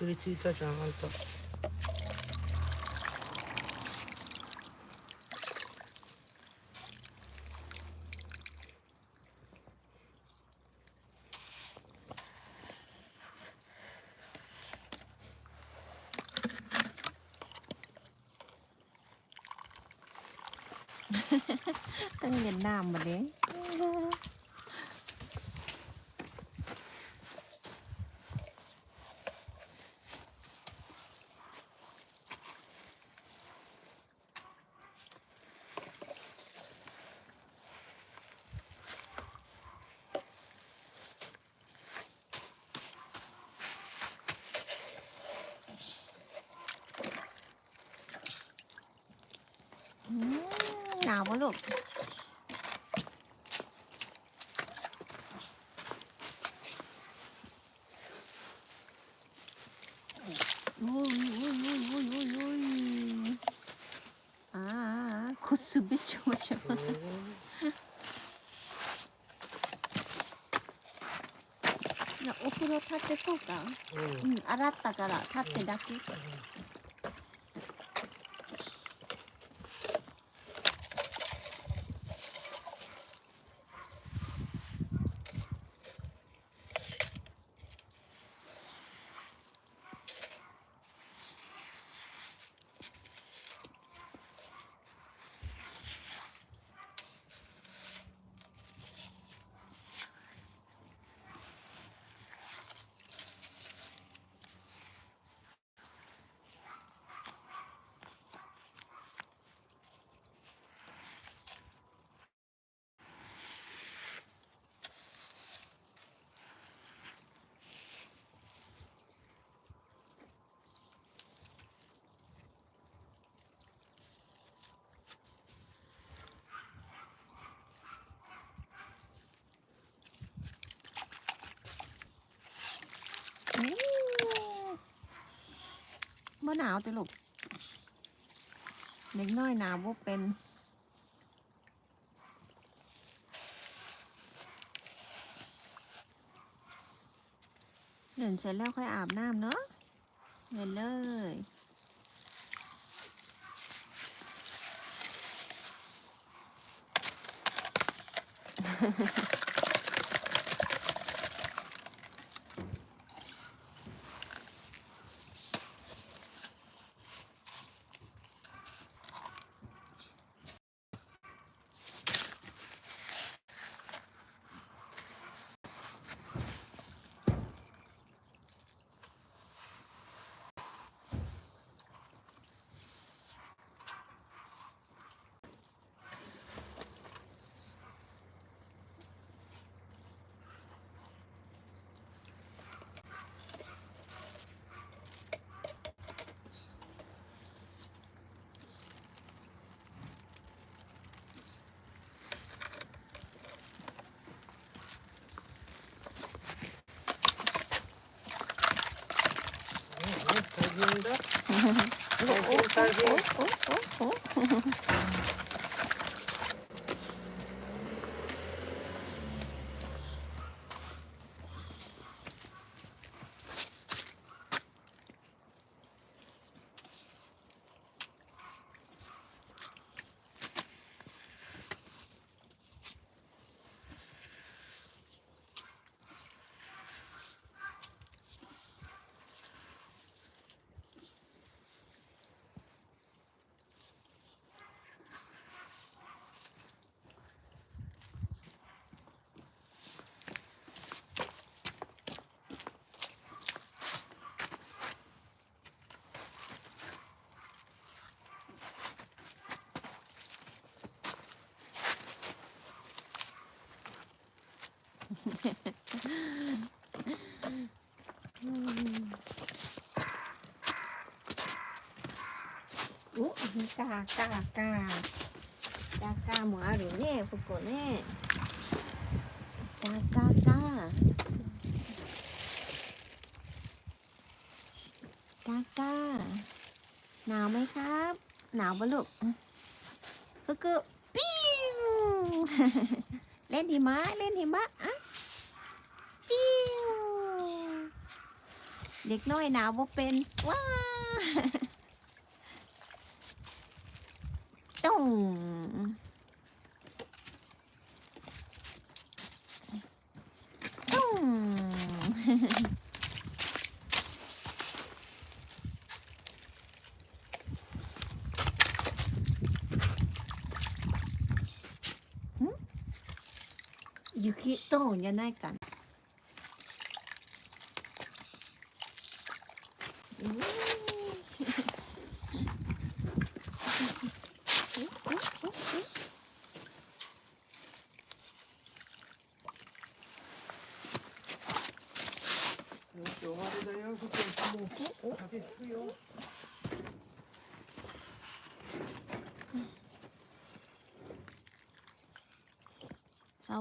süreti yıkacağım altta. Tân Việt Nam mà đấy. Хоч собі たお風呂立てそうか、うん、洗ったから立ってだけ、 บ่หนาวต่ลูกเด็กน้อยหนาวบ่เป็นเดินเสร็จแล้วค่อยอาบน้ำเนาะเดินเลย 嗯哼哼，哦哦哦哦哦，嗯哼哼。 โอ้กากากากากากา、ガーガーガー。ガーガーもあるね、ここね。ガーガーกากากา。หนาวไหมครับ หนาวปะลูกก็คือปิ้วเล่นหิมะ เล่นหิมะ เด็กน้อยหนาวบ่เป็น ว้า ตุ้งตุ้ง 雪とじゃないかな。 น。 ส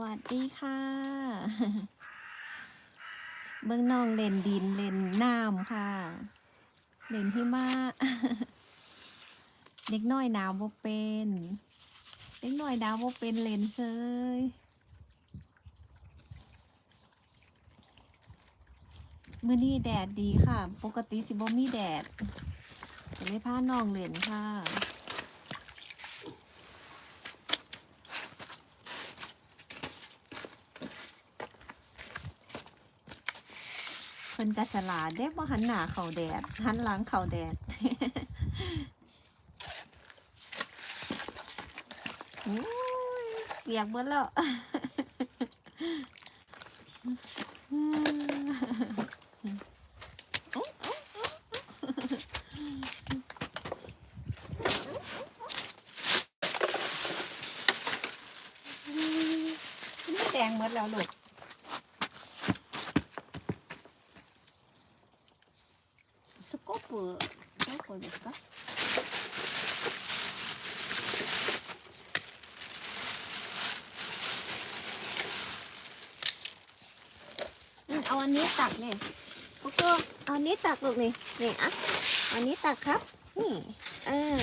วัสดีค่ะ เบื้องนองเล่นดินเล่นน้ำค่ะ เล่นหิมะเด็กน้อยหนาวบ่เป็น เด็กน้อยหนาวบ่เป็นเล่นเซย มื้อนี้แดดดีค่ะ ปกติสิบ่มีแดดจะเลยพาน้องเล่นค่ะเพิ่นกะฉลาดเด้บ่หันหน้าเข้าแดด หันหลังเข้าแดดโอ้ยเปียกเบิดแล้ว เอาอันนี้ตักเนี่ยพวกก็เอาอันนี้ตักลูกนี่นี่อะอันนี้ตักครับ นี่ เออ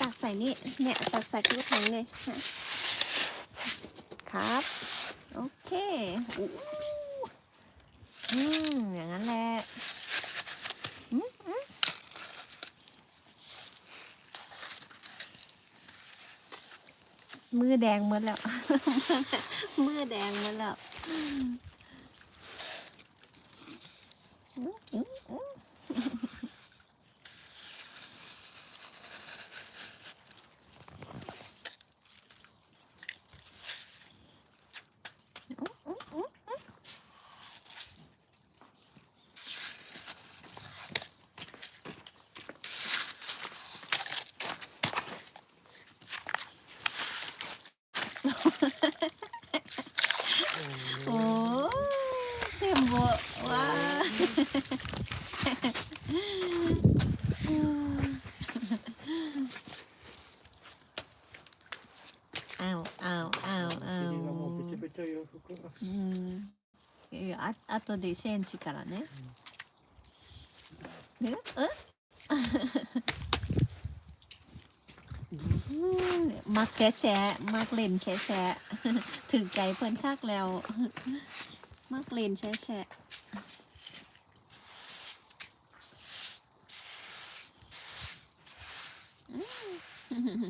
ตักใส่นี่เนี่ยตักใส่ตู้ถังเลยฮะครับ โอเคอู้อืมอย่างนั้นแหละอืมอืม มือแดงหมดแล้ว มือแดงหมดแล้ว うんいやあ後でセンチからね。ねえมักแชะแชะมักเล่นแชะแชะ ถึงใจเพิ่นคักแล้ว มักเล่นแชะแชะอืม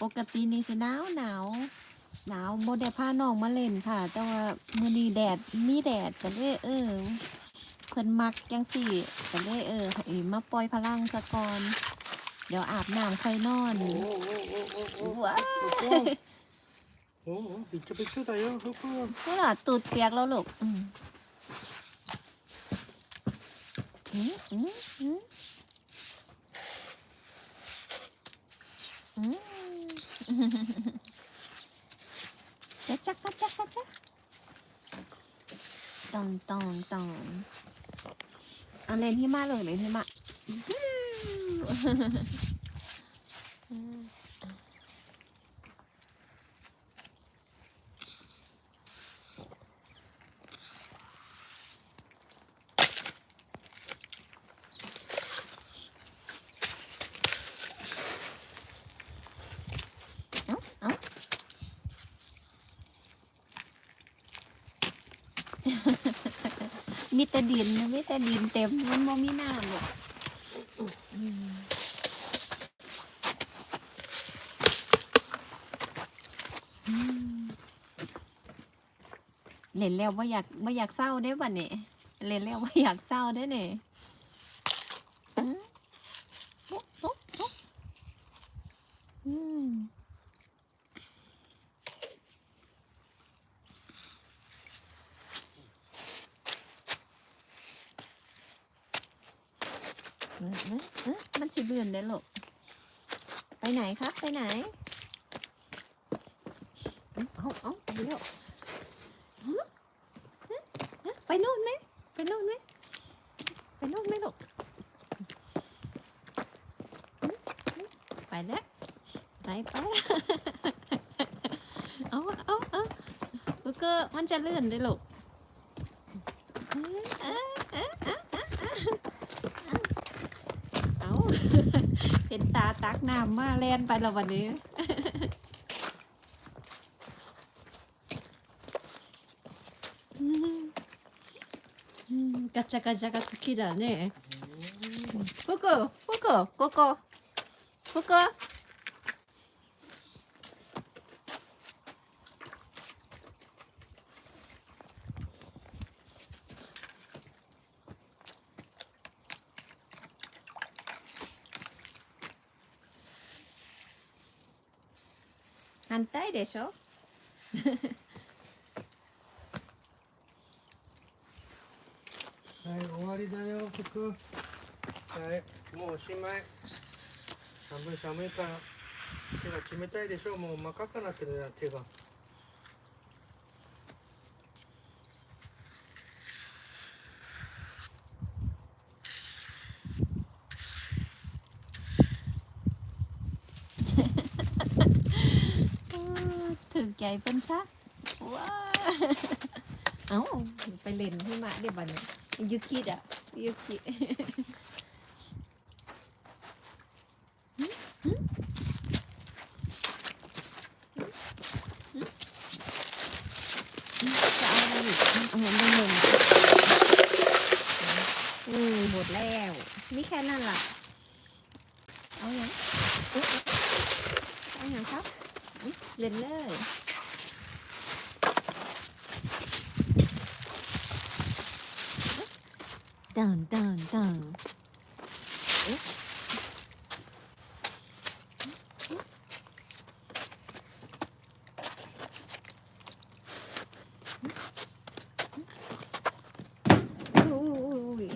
ปกตินี่สิหนาวหนาวหนาวโบเดผ้าน้องมาเล่นค่ะ แต่ว่ามือนีแดดมีแดดกันเลยเออเพิ่นมักยังสี่กันเลยเออให้มาปล่อยพลังสะกอนเดี๋ยวอาบน้ำค่อยนอนว้าโอ้โปิดจะไปช่วยได้ยังทุกคนก็หลอดตูดเปียกแล้วลูก อืมอืมอืมอืมอืมกระจักกระจักกระจักตองตองตองเอาเลนที่มาเลยเล่นที่มาอื มีแต่ดินนะมีแต่ดินเต็มมันบ่มีน้ำหรอกอืมอืมเล่นแล้วว่าอยากว่าอยากเศร้าได้บ่เนี่ยเล่นแล้วว่าอยากเศร้าได้เนี่ยอืมโอ๊ะโอ๊ะโอ๊ะอืม เออเออเออมันสิ เบือนได้หรอกไปไหนครับ ไปไหนเอาเอาเอไปแล้วไปโน่นไหมไปโน่นไหมไปโน่นไหมลูกหึหึไปแล้วไปไปเอาเอาเอาลูกเกอร์มันจะเลื่อนได้หรอก เอ้ยเอ้ยเอ้ยเอ้ยเอ้ยเอ้ยเอา เห็นตาตักน้ำมาแล่นไปแล้ววันนี้ ガチャガチャが好きだね。ポコ、ポコ、ここ。ポコ。 反対でしょ？はい終わりだよ服はいもうおしまい。寒い寒いから手が冷たいでしょ？もう真っ赤っかなってるな手が。 ใจเป็นซะว้าเอ้าไปเล่นที่มาเดี๋ยวบัดนยูคิดอะยูคิดจะเอาอะไรอีกเอาเงินหนึ่งอืมหมดแล้วนี่แค่นั้นล่ะเอาอย่างเอ๊ะเอาอย่างครับเล่นเลย ดันดันดันโอ้ย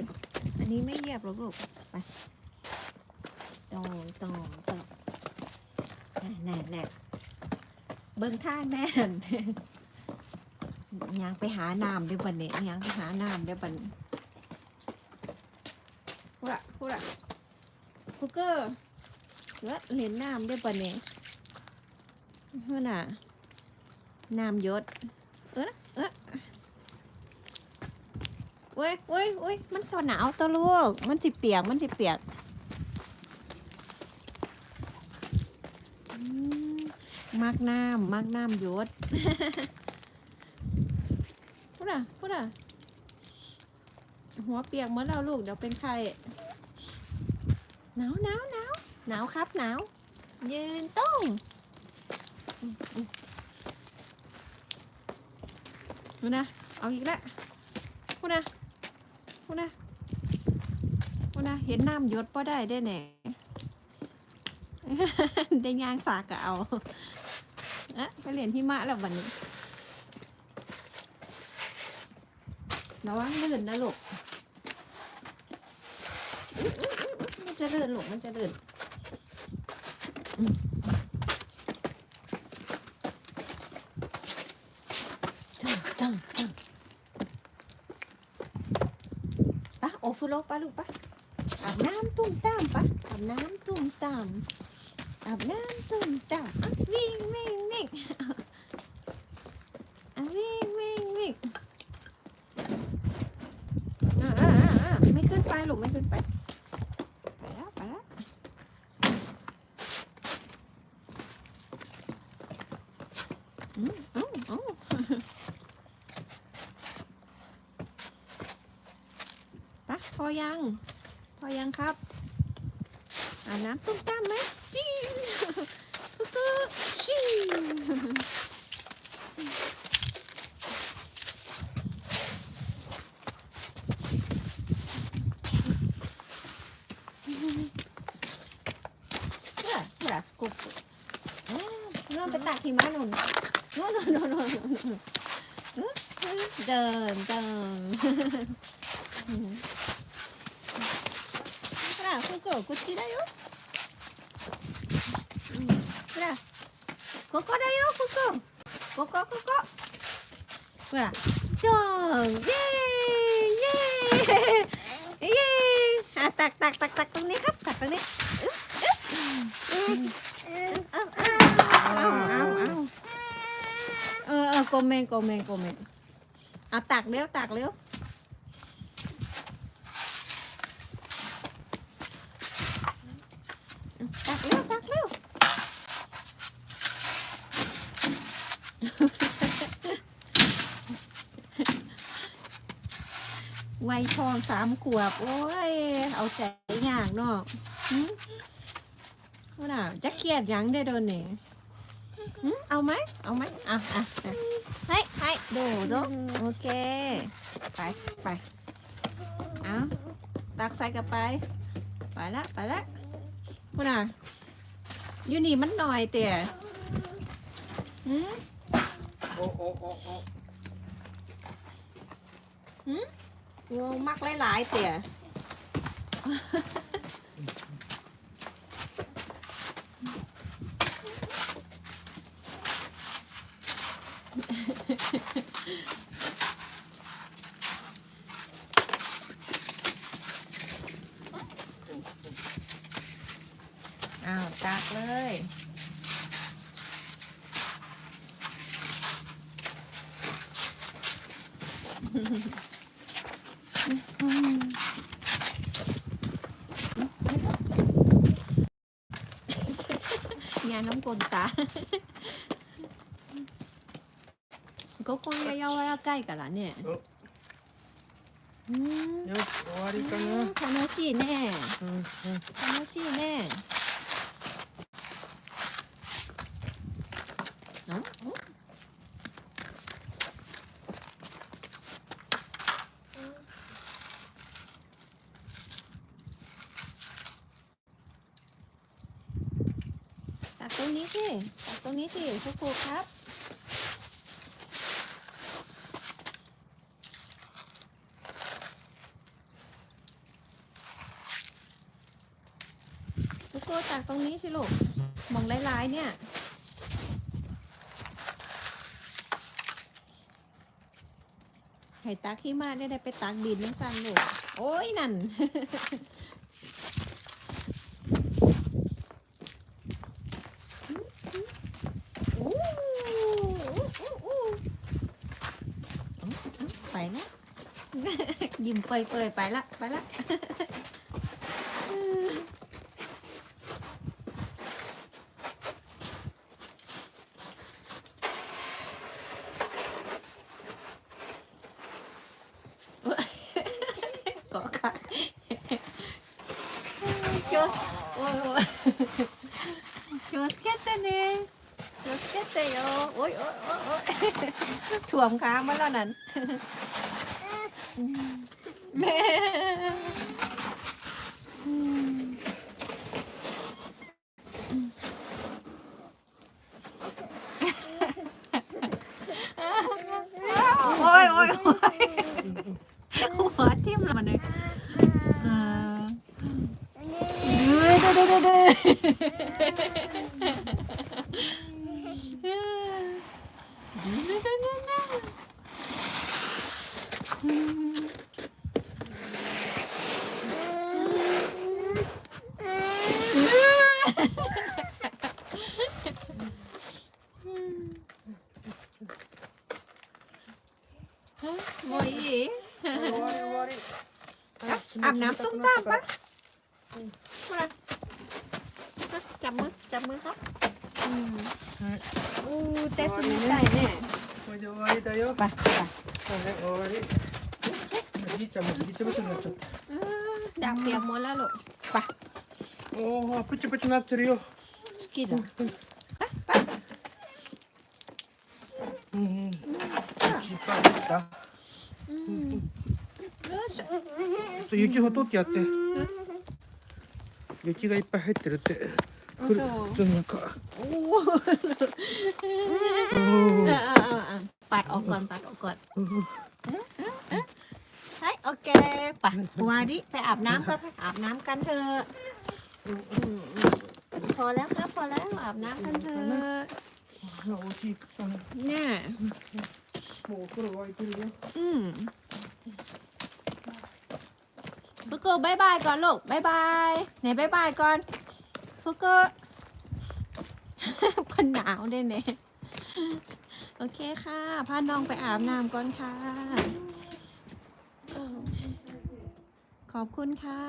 อันนี้ไม่เหยียบหรอกลูกไปตองตองตองแน่แน่เบิ่งท่าแน่นยังไปหาน้ำเด้วยวบันนี้ยังไปหาน้ำเด้วยวบันพูดอะพูดอะกู เกอร์เละเล่นน้ำด้วยบันนี้เฮ้อน่ะน้ำยศเออเออเว้ยเว้ยเว้ยมันก็หนาวตัวลูก มันสิเปียก มันสิเปียกมมากน้ำมากน้ำยศพูดอะพูดอะหัวเปียกเหมือนเราลูกเดี๋ยวเป็นไข้ หนาวหนาวหนาวหนาวครับหนาว ยืนต้องดูนะ เอาอีกแล้วพูดนะพูดนะพูดนะเห็นน้ำหยศพอได้ได้แหน่ได้ยางสากก็เอาเอะไปเรียนที่มะแล้ววันนี้ระวังลื่นนะลูกอุ๊ยอุ๊ยอุ๊ยอุ๊ยมัน จะลื่นลูกมันจะลื่นอืมจังจังจังปะโอฟุโลปะลูกปะอาบน้ำตุ้มตามปะอาบน้ำตุ้มตามอาบน้ำตุ่มต่ำอะวิ่งวิ่งวิ่งอะวิ่งวิ่งวิ่งอะอะอะอะไม่ขึ้นไปลูกไม่ขึ้นไป ไปแล้วไปแล้วอืมเอ้าเอ้า ปะพอยัง พอยังครับอาบน้ำตุ้มตามไหมปิ้วกุ๊กกุ๊กชิวเพื่อเพื่อสกเอ้ยเริ่มไปตักหิมะหนุนโน่นโน่นโน่นโน่นโน่นเดินเดิน こ、こっちだよ。うん、ほら、ここだよ、ここ。ここ、ここ。ほら、ドーン、イェーイ、イェーイ、イェーイ。あ、ตักตักตักตักตรงนี้ครับตักตรงนี้เอาเอาเอาเอาเออเออโกเมนโกเมนโกเมนเอาตักเร็วตักเร็ว วัยทองสามขวบ โอ้ย เอาใจยากเนาะหึว่าน่ะจะเครียดหยังได้โดนนี่หึเอาไหมเอาไหมอะอะอะให้ให้ดูดูโอเค ไปไปเอาตักใส่กลับไป ไปละไปละคุณอะอยู่นี่มันหน่อยเตี่ยหืมโอ้โอ้โอ้โอ้งูมั กหลายๆเตี่ยอ้าวตักเลย んぽんか五根が柔らかいからね。うん。し終わりかな。楽しいね、うんうん。楽しいね。 นี้สิตักตรงนี้สิทุกคนครับทุกคนตักตรงนี้สิลูกมองลายๆเนี่ยให้ตักขี้มาได้ได้ไปตักดินนั่งสั่นลูกโอ้ยนั่น อู้อู้อู้อู้ไปละ ยิ้มเปยเปยๆไปละไปละกาะค่ะ気をおいおい気をつけてね気をつけてよおいおいおいおいถ่วงค้างมาแล้วนั่น อาบน้ำตุ้มตามปะจับมือจับมือครับอู้แต่สุดใจเนี่ยไปดังเปียกหมดแล้วลูกไปโอ้ปุ๊บปุ๊บนัดเรียวสกีดไปไปอืมชิปะชิปะ っと雪ほとってやって雪がいっぱい入ってるってあふるそう普通の中 โอ้ お เอ ー อเออเออเออปัดออกก่อนปัดออกก่อน うん ใช่โอเคไปวาริไปอาบน้ำก็ไปอาบน้ำกันเถอะอืมอืมพอแล้วครับพอแล้วอาบน้ำกันเถอะ あおいしいかな เนี่ย もうお風呂沸いてるよ อืม โกบายบายก่อนลูกบายบายไหนบายบายก่อนฟุกโกคนหนาวด้วยเนี่ยโอเคค่ะพาน้องไปอาบน้ำก่อนค่ะ ขอบคุณค่ะ